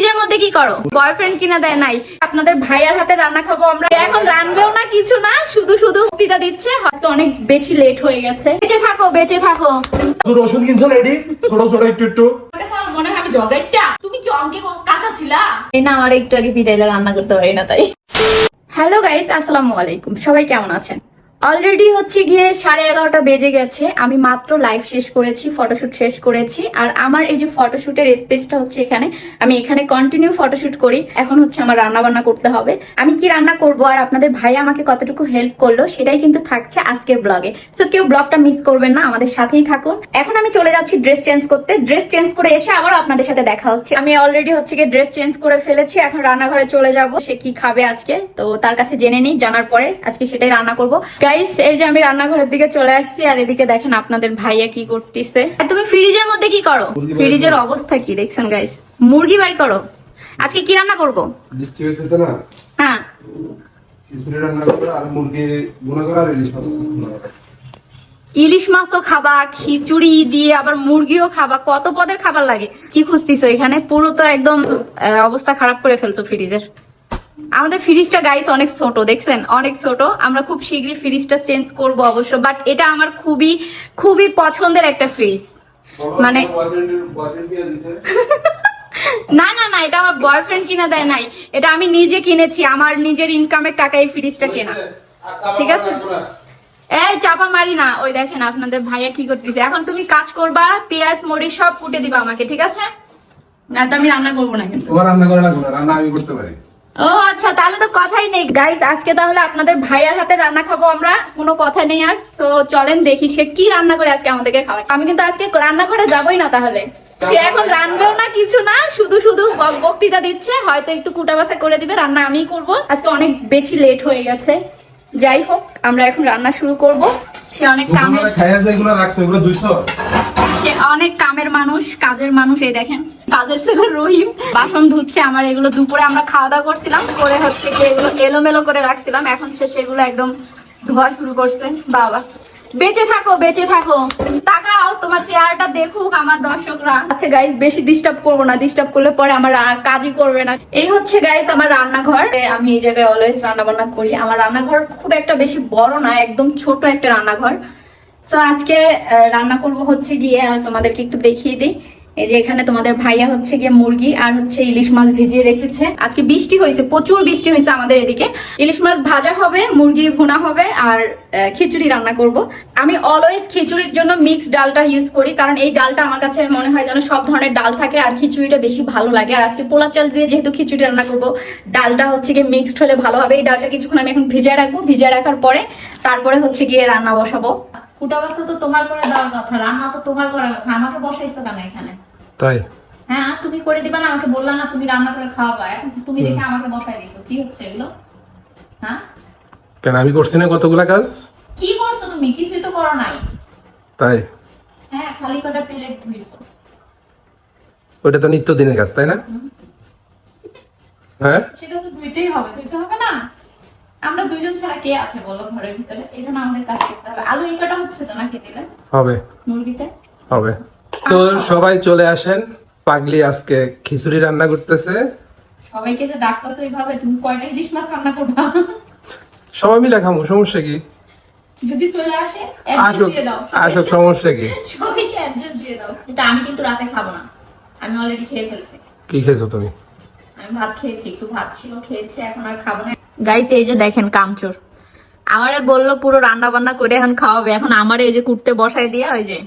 ফ্রিজের মধ্যে কি করো? বয়ফ্রেন্ড কিনা দেয় নাই। আপনাদের ভাইয়ার হাতে রান্না খাব আমরা। এখন রানবেও না কিছু না শুধু শুধু পিতা দিচ্ছে। হয়তো অনেক বেশি লেট হয়ে গেছে। বেঁচে থাকো বেঁচে থাকো। তোর ওষুধ কিনছো রেডি ছোট ছোট একটু একটু। আমার মনে হয় আমি তুমি কি অঙ্কে কাঁচা ছিলা? এই না আমার একটু আগে পিঠাইলে রান্না করতে পারি না তাই। হ্যালো গাইস আসসালামু আলাইকুম। সবাই কেমন আছেন? অলরেডি হচ্ছে গিয়ে সাড়ে এগারোটা বেজে গেছে। আমি মাত্র লাইভ শেষ করেছি ফটোশুট শেষ করেছি। আর আমার এই যে ফটোশুটের স্পেসটা হচ্ছে এখানে, আমি এখানে কন্টিনিউ ফটোশুট করি। এখন হচ্ছে আমার রান্না বান্না করতে হবে। আমি কি রান্না করব আর আপনাদের ভাই আমাকে কতটুকু হেল্প করল, সেটাই কিন্তু থাকছে আজকের ব্লগে সো কেউ ব্লগটা মিস করবেন না, আমাদের সাথেই থাকুন। এখন আমি চলে যাচ্ছি ড্রেস চেঞ্জ করতে। ড্রেস চেঞ্জ করে এসে আবার আপনাদের সাথে দেখা হচ্ছে। আমি অলরেডি হচ্ছে গিয়ে ড্রেস চেঞ্জ করে ফেলেছি, এখন রান্নাঘরে চলে যাব। সে কি খাবে আজকে, তো তার কাছে জেনে নিই, জানার পরে আজকে সেটাই রান্না করব। গাইস এই যে আমি রান্নাঘরের দিকে চলে আসছি আর এদিকে দেখেন আপনাদের ভাইয়া কি করতেছে। আর তুমি ফ্রিজের মধ্যে কি করো? ফ্রিজের অবস্থা কি দেখছেন গাইস মুরগি বাইর করো। আজকে কি রান্না করব? বৃষ্টি হইতেছে না? হ্যাঁ। ইলিশ মাছ ইলিশ মাছও খাবা খিচুড়ি দিয়ে আবার মুরগিও খাবা কত পদের খাবার লাগে? কি খুঁজতিছো এখানে? পুরো তো একদম অবস্থা খারাপ করে ফেলছো ফ্রিজের আমাদের ফ্রিজটা গাইস অনেক ছোট, দেখছেন? অনেক ছোট। আমরা খুব শীঘ্রই ফ্রিজটা চেঞ্জ করব অবশ্য বাট এটা আমার খুবই খুবই পছন্দের একটা ফ্রিজ মানে-? না না না, এটা আমার বয়ফ্রেন্ড কিনে দেয় নাই। এটা আমি নিজে কিনেছি, আমার নিজের ইনকামের টাকায় ফ্রিজটা কেনা। ঠিক আছে। এই চাপা মারি না। ওই দেখেন আপনাদের ভাইয়া কি করতেছে। এখন তুমি কাজ করবা, পেঁয়াজ, মরিচ সব কুটে দিবা আমাকে, ঠিক আছে? না, তো আমি রান্না করব না কিন্তু। রান্না করা লাগবে রান্না আমি করতে পারি। ও আচ্ছা তাহলে তো কথাই নেই। গাইস আজকে তাহলে আপনাদের ভাইয়ার হাতে রান্না খাব আমরা। কোনো কথা নেই আর। তো চলেন দেখি সে কি রান্না করে আজকে আমাদেরকে খাওয়ায়। আমি কিন্তু আজকে রান্না করে যাবোই না তাহলে। সে এখন রানবেও না কিছু না। শুধু শুধু বক্তৃতা দিচ্ছে। হয়তো একটু কুটা বাসা করে দিবে রান্না আমিই করব। আজকে অনেক বেশি লেট হয়ে গেছে। যাই হোক আমরা এখন রান্না শুরু করব। সে অনেক কামের সে অনেক কামের মানুষ কাজের মানুষ এই দেখেন। কাজের ছেলে রহিম। বাসন ধুচ্ছে আমার, এগুলো দুপুরে আমরা খাওয়া দাওয়া করছিলাম, করে হচ্ছে কি এগুলো এলোমেলো করে রাখছিলাম। এখন সে সেগুলো একদম ধোয়া শুরু করছে, বাবা। বেঁচে থাকো বেঁচে থাকো। তাকাও, তোমার চেহারাটা দেখুক আমার দর্শকরা। আচ্ছা গাইস বেশি ডিস্টার্ব করব না। ডিস্টার্ব করলে পরে আমার কাজই করবে না। এই হচ্ছে গাইস আমার রান্নাঘর। আমি এই জায়গায় অলওয়েজ রান্না বান্না করি। আমার রান্নাঘর খুব একটা বেশি বড় না, একদম ছোট একটা রান্নাঘর। তো আজকে রান্না করব হচ্ছে গিয়ে, তোমাদেরকে একটু দেখিয়ে দিই। এই যে এখানে তোমাদের ভাইয়া হচ্ছে গিয়ে মুরগি আর হচ্ছে ইলিশ মাছ ভিজিয়ে রেখেছে। আজকে বৃষ্টি হয়েছে, প্রচুর বৃষ্টি হয়েছে আমাদের এদিকে। ইলিশ মাছ ভাজা হবে মুরগি ভুনা হবে আর খিচুড়ি রান্না করব। আমি অলওয়েজ খিচুড়ির জন্য মিক্স ডালটা ইউজ করি, কারণ এই ডালটা আমার কাছে মনে হয় যেন সব ধরনের ডাল থাকে আর খিচুড়িটা বেশি ভালো লাগে। আর আজকে পোলা চাল দিয়ে যেহেতু খিচুড়ি রান্না করব, ডালটা হচ্ছে গিয়ে মিক্সড হলে ভালো হবে। এই ডালটা কিছুক্ষণ আমি এখন ভিজিয়ে রাখব। ভিজিয়ে রাখার পরে তারপরে হচ্ছে গিয়ে রান্না বসাবো। কুটা বাসা তো তোমার করে দেওয়ার কথা রান্না তো তোমার করার কথা আমাকে বসাইছো কেন এখানে? তাই? হ্যাঁ তুমি করে দিবা না আমাকে না তুমি রান্না করে খাওয়াবা এখন তুমি দেখে আমাকে বসাই দিছো কি হচ্ছে এগুলো? হ্যাঁ? কেন আমি করছি না কতগুলা কাজ? কি করছ তুমি? কিছুই তো করো নাই। তাই? হ্যাঁ খালি কটা প্লেট ধুইছো। ওইটা তো নিত্যদিনের কাজ তাই না? হ্যাঁ? সেটা তো ধুইতেই হবে ধুইতে হবে না? আমরা দুইজন ছাড়া কে আছে বলো ঘরের ভিতরে? এই জন্য আমাদের কাজ করতে হবে। আলু এই কটা হচ্ছে তো নাকি দিলে? হবে। মুরগিতে? হবে। তো সবাই চলে আসেন। পাগলি আজকে খিচুড়ি রান্না করতেছে। সবাইকে যে ডাকতেছো এইভাবে তুমি কয়টা ইলিশ মাছ রান্না করবা? সবাই মিলে খামো সমস্যা কি? যদি চলে আসে আসুক আসুক সমস্যা কি? সবাইকে অ্যাড্রেস দিয়ে দাও। কিন্তু আমি কিন্তু রাতে খাব না। আমি অলরেডি খেয়ে ফেলছি। কি খেয়েছো তুমি? আমি ভাত খেয়েছি একটু ভাত ছিল খেয়েছি এখন আর খাব না। গাইস এই যে দেখেন কামচোর। আমারে বলল পুরো রান্না বান্না করে এখন খাওয়াবে। এখন আমারে এই যে কুটতে বসাই দিয়ে ওই যে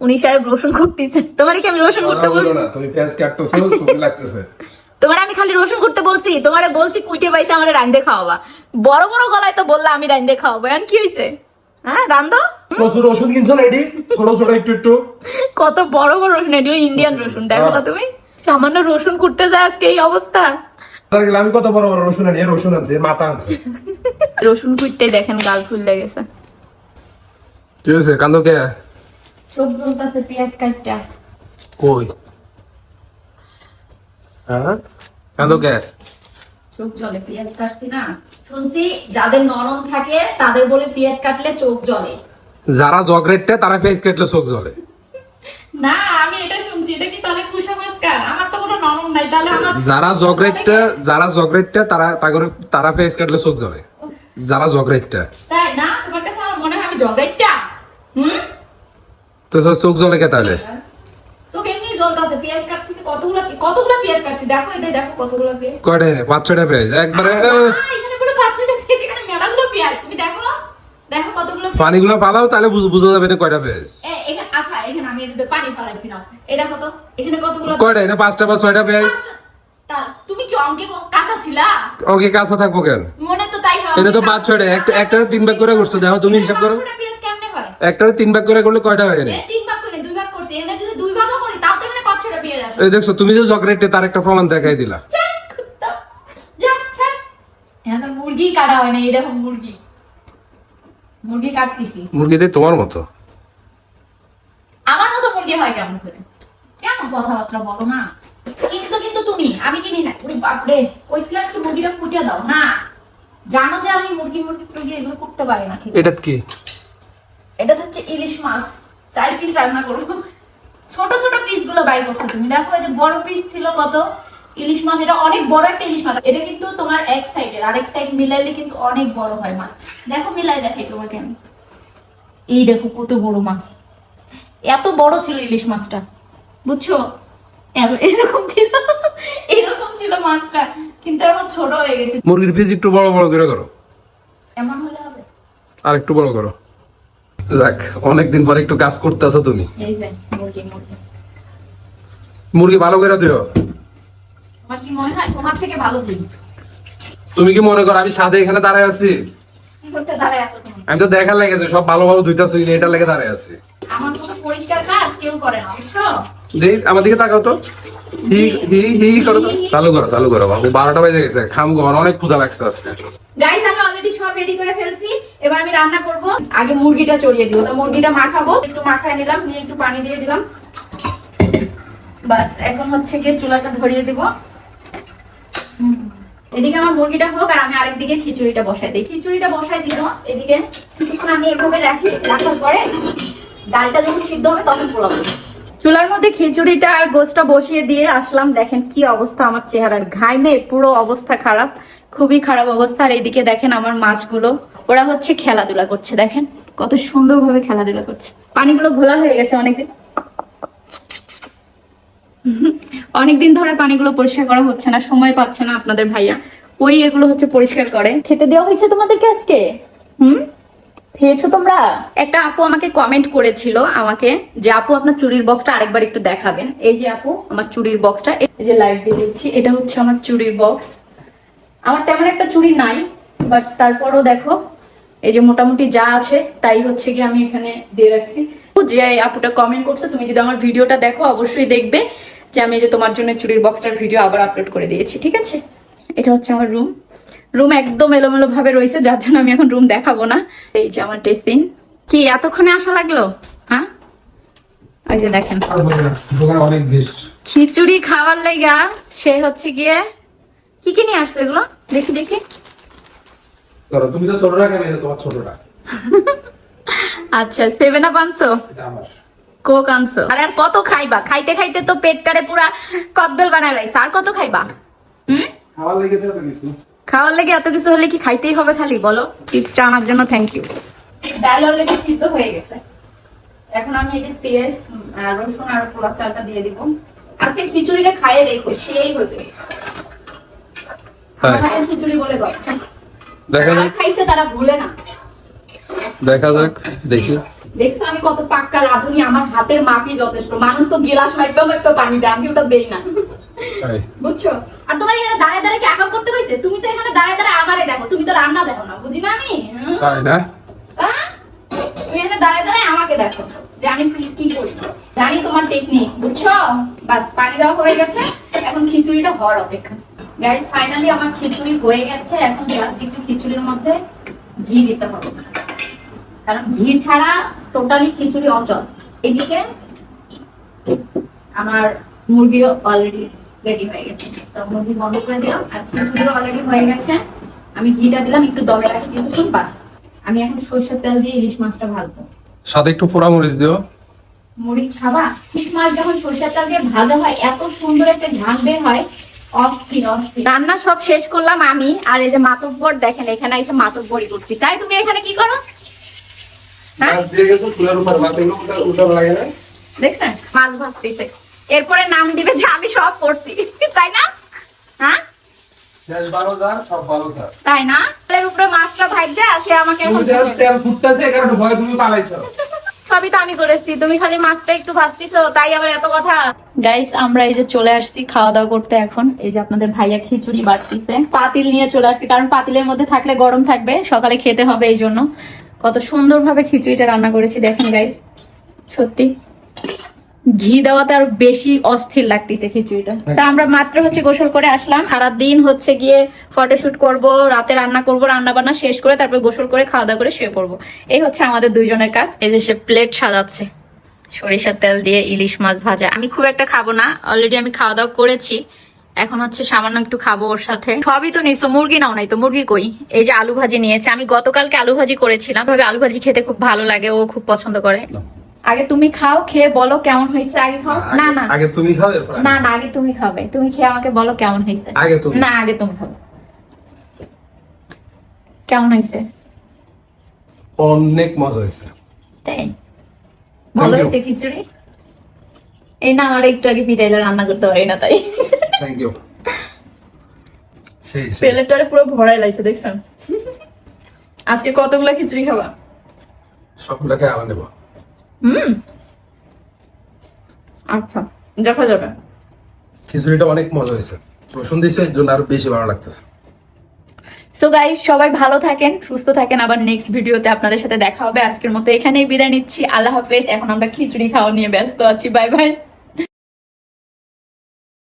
উনি সাহেব রসুন কুটতেছে। তোমার কি আমি রসুন করতে বলছি? তুমি পেঁয়াজ কাটতেছো ছবি লাগতেছে। তোমার আমি খালি রসুন করতে বলছি। তোমারে বলছি কুইটে পাইছে আমার রান্দে খাওয়াবা। বড় বড় গলায় তো বললা আমি রান্দে খাওয়াবো। এখন কি হয়েছে হ্যাঁ রান্ধো প্রচুর ওষুধ কিনছো রেডি ছোট ছোট একটু একটু। কত বড় বড় রসুন এটিও ইন্ডিয়ান রসুন। দেখো না তুমি? সামান্য রসুন করতে যায় আজকে এই অবস্থা। তার আমি কত বড় বড় রসুন আনি? রসুন আছে মাথা আছে। রসুন কুইটতে দেখেন গাল ফুললে গেছে। ঠিক আছে কান্দো কে? চোখ জ্বলতেছে পেঁয়াজ কাটটা কই? হ্যাঁ? কান্দো কে? চোখ জ্বলে পেঁয়াজ কাটছি না। শুনছি যাদের নরম থাকে তাদের বলে পেঁয়াজ কাটলে চোখ জ্বলে যারা জগরেটটা তারা পেঁয়াজ কাটলে চোখ জ্বলে না আমি এটা শুনছি কি তাহলে কুসামস্কার আমার তো কোনো নরম নাই তাহলে আমার যারা জগরেটটা যারা জগরেটটা তারা তাগরে তারা ফেস কাটলে চোখ জ্বলে। যারা জগরেটটা তাই না? তোমার কাছে আমার মনে হয় আমি ঝগড়াটা হুম? তো চোখ জ্বলে কে তাহলে? তো এমনি জ্বলতাছে পেঁয়াজ কাটতেছি কতগুলো কতগুলো পেঁয়াজ কাটছি? দেখো এই দেখো কতগুলো পেঁয়াজ। কয়টা পাঁচ একবারে এখানে কোনো পাঁচশোটা পেঁয়াজ এখানে মেলাগুলো পেঁয়াজ। তুমি দেখো দেখো কতগুলো পানিগুলো পালাও তাহলে বুঝ- বুঝা যাবে এটা কয়টা পেয়েছে এ, এখানে আচ্ছা এখানে আমি এদের পানি ফেলাইছি না এই দেখো তো এখানে কতগুলো কয়টা? এনে পাঁচটা বা ছয়টা পেয়েছে তুমি কি অঙ্কে কাঁচা ছিলা? ওকে কাছে থাকব কেন? মনে তো তাই হয় এটা তো পাঁচ ছয়টা। একটা একটা তিন ভাগ করে করছ দেখো তুমি হিসাব করো। একটা তিন ভাগ করে করলে কয়টা হয় এনে তিন ভাগ করে দুই ভাগ করছি এখানে যদি দুই ভাগও করি তাও তো এখানে পাঁচশোটা পেঁয়াজ আসে এই দেখছ তুমি যে জগরেটে তার একটা প্রমাণ দেখাই দিলা। মুরগি কাটা হয় না এই দেখো মুরগি। মুরগি কাটতেছি। মুরগিদের তোমার মতো। আমার মতো মুরগি হয় কেমন করে? কেমন কথাবার্তা বলো না? কিনছো কিন্তু তুমি আমি কিনি না ওরে বাপরে কইছিলাম একটু মুরগিটা দাও না। জানো যে আমি মুরগি মুরগি টুরগি এগুলো করতে পারি না ঠিক এটা কি? এটা হচ্ছে ইলিশ মাছ। চার পিস রান্না করব। ছোট ছোট পিসগুলো বাইর করছ তুমি। দেখো এই যে বড় পিস ছিল কত? ইলিশ মাছ এটা অনেক বড় একটা ইলিশ মাছ। এটা কিন্তু তোমার এক সাইডের আরেক সাইড মিলাইলে কিন্তু অনেক বড় হয় মাছ। দেখো মিলাই দেখাই তোমাকে আমি। এই দেখো কত বড় মাছ। এত বড় ছিল ইলিশ মাছটা। বুঝছ? এর- এরকম ছিল। এরকম ছিল মাছটা কিন্তু এখন ছোট হয়ে গেছে। মুরগির পিস একটু বড় বড় করে করো। এমন হলে হবে। আর একটু বড় করো। যাক অনেকদিন পরে একটু কাজ করতেছো তুমি। এই যে মুরগি মুরগি। মুরগি ভালো করে দিও আমার কি মনে হয়? তোমার থেকে ভালো দিই তুমি কি মনে করো আমি সাথে এখানে দাঁড়ায় আছি? করতে আছো তুমি? আমি তো দেখা লেগেছে সব ভালো ভালো ধুইতেছো এটা লেগে দাঁড়ায় আছি। আমার পরিষ্কার কাজ কেউ করে না গাইস আমি অলরেডি সব রেডি করে ফেলছি। এবার আমি রান্না আগে মুরগিটা চড়িয়ে মাখাবো। একটু মাখায় নিয়ে একটু পানি দিয়ে দিলাম। চুলাটা ধরিয়ে। এদিকে আমার মুরগিটা হোক, আর আমি আরেকদিকে খিচুড়িটা বসাই দিই। খিচুড়িটা বসাই দিব এদিকে আমি এভাবে রাখি, রাখার পরে ডালটা যখন সিদ্ধ হবে তখন পোলাবো চুলার মধ্যে খিচুড়িটা আর গোসটা বসিয়ে দিয়ে আসলাম। দেখেন কি অবস্থা, আমার চেহারার ঘাইমে, পুরো অবস্থা খারাপ, খুবই খারাপ অবস্থা। আর এইদিকে দেখেন আমার মাছগুলো, ওরা হচ্ছে খেলাধুলা করছে, দেখেন কত সুন্দরভাবে খেলাধুলা করছে। পানিগুলো ঘোলা হয়ে গেছে অনেকদিন। অনেকদিন ধরে পানিগুলো পরিষ্কার করা হচ্ছে না, সময় পাচ্ছে না আপনাদের ভাইয়া। ওই এগুলো হচ্ছে পরিষ্কার করে। খেতে দেওয়া হয়েছে তোমাদেরকে আজকে? হুম? খেয়েছো তোমরা? একটা আপু আমাকে কমেন্ট করেছিল আমাকে যে, আপু, আপনার চুরির বক্সটা আরেকবার একটু দেখাবেন। এই যে আপু, আমার চুরির বক্সটা এই যে লাইট দিয়ে দিচ্ছি, এটা হচ্ছে আমার চুরির বক্স আমার তেমন একটা চুরি নাই বাট তারপরও দেখো, এই যে মোটামুটি যা আছে, তাই হচ্ছে কি আমি এখানে দিয়ে রাখছি। যে আপুটা কমেন্ট করছে, তুমি যদি আমার ভিডিওটা দেখো, অবশ্যই দেখবে যে আমি যে তোমার জন্য চুরির বক্সটার ভিডিও আবার আপলোড করে দিয়েছি, ঠিক আছে? এটা হচ্ছে আমার রুম রুম একদম এলোমেলো ভাবে রয়েছে যার জন্য আমি এখন রুম দেখাবো না। এই যে আমার ড্রেসিং কি এতক্ষণে আসা লাগল? হ্যাঁ? ওই যে দেখেন। দোকানে অনেক বেশ খিচুড়ি খাওয়ার লেগা সে হচ্ছে গিয়ে কি কি নিয়ে আসছে এগুলো? দেখি দেখি। তুমি তো ছোটটা কেন? তোমার ছোটটা আচ্ছা সেভেন আপ আনছো? এটা আমার। কোক আনছো। আরে আর কত খাইবা? খাইতে খাইতে তো পেটটারে পুরা কদ্দল বানাই লাইছে। আর কত খাইবা? হুম? খাবার লেগে তো কিছু। খাওয়ার লেগে এত কিছু হলে কি খাইতেই হবে খালি? বলো টিপসটা আমার জন্য থ্যাংক ইউ ডাল অলরেডি সিদ্ধ হয়ে গেছে। এখন আমি এই যে পেঁয়াজ রসুন আর পোলা চালটা দিয়ে দিব। আজকে খিচুড়িটা খাইয়ে দেখো সেই হবে হ্যাঁ। খিচুড়ি বলে কথা দেখা যাক। খাইছে তারা ভুলে না। দেখা যাক দেখি। দেখছ আমি কত পাক্কা রাঁধুনি আমার হাতের মাপই যথেষ্ট। মানুষ তো গিলাস মাইপা মাইপা পানি দেয় আমি ওটা দেই না। বুঝছ? আর তোমার এখানে দাঁড়ায় দাঁড়ায় কি আঁকা করতে হয়েছে তুমি তো এখানে দাঁড়ায় দাঁড়ায় আমারে দেখো তুমি তো রান্না দেখো না বুঝি না আমি? তাই না? তুমি এখানে দাঁড়ায় দাঁড়ায় আমাকে দেখো যে আমি কি কি করি? জানি তোমার টেকনিক বুঝছ? বাস পানি দেওয়া হয়ে গেছে এখন খিচুড়িটা হওয়ার অপেক্ষা। গাইজ ফাইনালি আমার খিচুড়ি হয়ে গেছে এখন জাস্ট একটু খিচুড়ির মধ্যে ঘি দিতে হবে। কারণ ঘি ছাড়া টোটালি খিচুড়ি অচল। এদিকে আমার মুরগিও অলরেডি রেডি হয়ে গেছে। তো মুরগি বন্ধ করে দিলাম। আর খিচুড়িও অলরেডি হয়ে গেছে। আমি ঘিটা দিলাম একটু দমে রাখি কিছুক্ষণ বাস। আমি এখন সর্ষের তেল দিয়ে ইলিশ মাছটা ভাজবো। সাথে একটু পোড়া মরিচ দিও। মরিচ খাবা? ইলিশ মাছ যখন সরষের তেল দিয়ে ভাজা হয় এত সুন্দর একটা ঘ্রাণ বের হয়। অস্থির অস্থির। রান্না সব শেষ করলাম আমি। আর এই যে মাতব্বর দেখেন এখানে এসে মাতব্বরই করছি। তাই তুমি এখানে কি করো? হ্যাঁ? দেখছেন? মাছ ভাজতেছে। এরপরে নাম দিবে যে আমি সব করছি তাই না? হ্যাঁ? তাই না? তেলের উপরে মাছটা আমাকে তেল তেল ফুটতেছে ভয় তুমি পালাইছো। সবই তো আমি করেছি তুমি খালি মাছটা একটু ভাজতেছো তাই আবার এত কথা। গাইস আমরা এই যে চলে আসছি খাওয়া দাওয়া করতে এখন। এই যে আপনাদের ভাইয়া খিচুড়ি বাড়তিছে। পাতিল নিয়ে চলে আসছি কারণ পাতিলের মধ্যে থাকলে গরম থাকবে সকালে খেতে হবে এই জন্য। কত সুন্দরভাবে খিচুড়িটা রান্না করেছি দেখেন গাইস সত্যি। ঘি দেওয়াতে আরও বেশি অস্থির লাগতেছে খিচুড়িটা। তা আমরা মাত্র হচ্ছে গোসল করে আসলাম। সারা দিন হচ্ছে গিয়ে ফটোশুট করব, রাতে রান্না করব রান্না বান্না শেষ করে তারপর গোসল করে খাওয়া দাওয়া করে শুয়ে পড়ব। এই হচ্ছে আমাদের দুইজনের কাজ। এই যে সে প্লেট সাজাচ্ছে। সরিষার তেল দিয়ে ইলিশ মাছ ভাজা। আমি খুব একটা খাব না। অলরেডি আমি খাওয়া দাওয়া করেছি। এখন হচ্ছে সামান্য একটু খাব ওর সাথে। সবই তো নিছো, মুরগি নাও নাই তো, মুরগি কই? এই যে আলু ভাজি নিয়েছে। আমি গতকালকে আলু ভাজি করেছিলাম। ভাবে আলু ভাজি খেতে খুব ভালো লাগে, ও খুব পছন্দ করে। আগে তুমি খাও খেয়ে বলো কেমন হয়েছে আগে খাও। না না। আগে তুমি খাও না না আগে তুমি খাবে। তুমি খেয়ে আমাকে বলো কেমন হয়েছে। আগে তুমি। না আগে তুমি খাবে। কেমন হয়েছে? অনেক মজা হয়েছে। তাই? ভালো হয়েছে খিচুড়ি? এই না আমার একটু আগে পিঠাইলে রান্না করতে পারি না তাই। থ্যাংক ইউ সেই সেই। প্লেটটারে পুরো ভরাই লাগছে দেখছেন? আজকে কতগুলো খিচুড়ি খাবা? সবগুলোকে আবার নেব। হুম। আচ্ছা দেখা যাবে। খিচুড়িটা অনেক মজা হয়েছে। রসুন দিয়েছে এর জন্য আরও বেশি ভালো লাগতেছে। সো গাইস সবাই ভালো থাকেন সুস্থ থাকেন। আবার নেক্সট ভিডিওতে আপনাদের সাথে দেখা হবে। আজকের মতো এখানেই বিদায় নিচ্ছি। আল্লাহ হাফেজ। এখন আমরা খিচুড়ি খাওয়া নিয়ে ব্যস্ত আছি। Bye bye